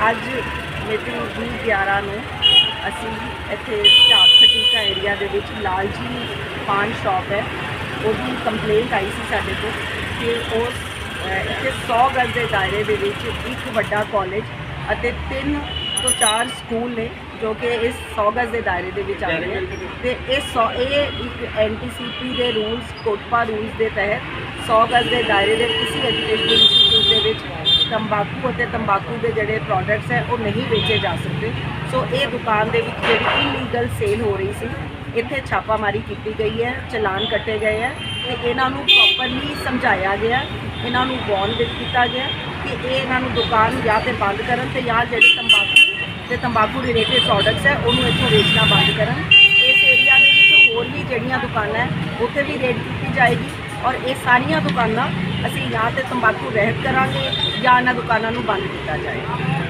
ਅੱਜ ਮੀਟਿੰਗ 11 ਨੂੰ ਅਸੀਂ ਇੱਥੇ ਝਾਕ ਏਰੀਆ ਦੇ ਵਿੱਚ ਲਾਲ ਜੀ ਪਾਨ ਸ਼ਾਪ ਹੈ। ਉਹਦੀ ਕੰਪਲੇਂਟ ਆਈ ਸੀ ਸਾਡੇ ਕੋਲ ਕਿ ਉਸ ਇੱਥੇ 100 ਗਜ਼ ਦੇ ਦਾਇਰੇ ਦੇ ਵਿੱਚ ਇੱਕ ਵੱਡਾ ਕਾਲਜ ਅਤੇ ਤਿੰਨ ਤੋਂ ਚਾਰ ਸਕੂਲ ਨੇ ਜੋ ਕਿ ਇਸ 100 ਗਜ਼ ਦੇ ਦਾਇਰੇ ਦੇ ਵਿੱਚ ਆਉਂਦੇ ਨੇ। ਤੇ ਇਹ 100 ਇਹ ਇੱਕ ਐਨਟੀਸੀਪੀ ਦੇ ਰੂਲਸ ਕੋਟਪਾ ਰੂਲਸ ਦੇ ਤਹਿਤ 100 ਗਜ਼ ਦੇ ਦਾਇਰੇ ਦੇ ਕਿਸੇ ਐਜੂਕੇਸ਼ਨ ਇੰਸਟੀਚਿਊਟ ਦੇ ਵਿੱਚ ਤੰਬਾਕੂ ਅਤੇ ਤੰਬਾਕੂ ਦੇ ਜਿਹੜੇ ਪ੍ਰੋਡਕਟਸ ਹੈ, ਉਹ ਨਹੀਂ ਵੇਚੇ ਜਾ ਸਕਦੇ। ਸੋ ਇਹ ਦੁਕਾਨ ਦੇ ਵਿੱਚ ਜਿਹੜੀ ਇਲੀਗਲ ਸੇਲ ਹੋ ਰਹੀ ਸੀ, ਇੱਥੇ ਛਾਪਾਮਾਰੀ ਕੀਤੀ ਗਈ ਹੈ, ਚਲਾਨ ਕੱਟੇ ਗਏ ਹੈ ਤੇ ਇਹਨਾਂ ਨੂੰ ਪ੍ਰੋਪਰਲੀ ਸਮਝਾਇਆ ਗਿਆ, ਇਹਨਾਂ ਨੂੰ ਵਾਰਨ ਕੀਤਾ ਗਿਆ ਕਿ ਇਹ ਇਹਨਾਂ ਨੂੰ ਦੁਕਾਨ ਜਾਂ ਤੇ ਬੰਦ ਕਰਨ ਤੇ ਜਾਂ ਜਿਹੜੇ ਤੰਬਾਕੂ ਤੇ ਤੰਬਾਕੂ ਰਿਲੇਟਡ ਪ੍ਰੋਡਕਟਸ ਹੈ, ਉਹਨੂੰ ਇੱਥੋਂ ਵੇਚਣਾ ਬੰਦ ਕਰਨ। ਇਸ ਏਰੀਆ ਦੇ ਵਿੱਚ ਹੋਰ ਵੀ ਜਿਹੜੀਆਂ ਦੁਕਾਨਾਂ ਹੈ, ਉੱਥੇ ਵੀ ਰੇਡ ਕੀਤੀ ਜਾਏਗੀ ਔਰ ਇਹ ਸਾਰੀਆਂ ਦੁਕਾਨਾਂ ਅਸੀਂ ਜਾਂ ਤੇ ਤੰਬਾਕੂ ਰਹਿਤ ਕਰਾਂਗੇ ਜਾਂ ਇਹਨਾਂ ਦੁਕਾਨਾਂ ਨੂੰ ਬੰਦ ਕੀਤਾ ਜਾਏਗਾ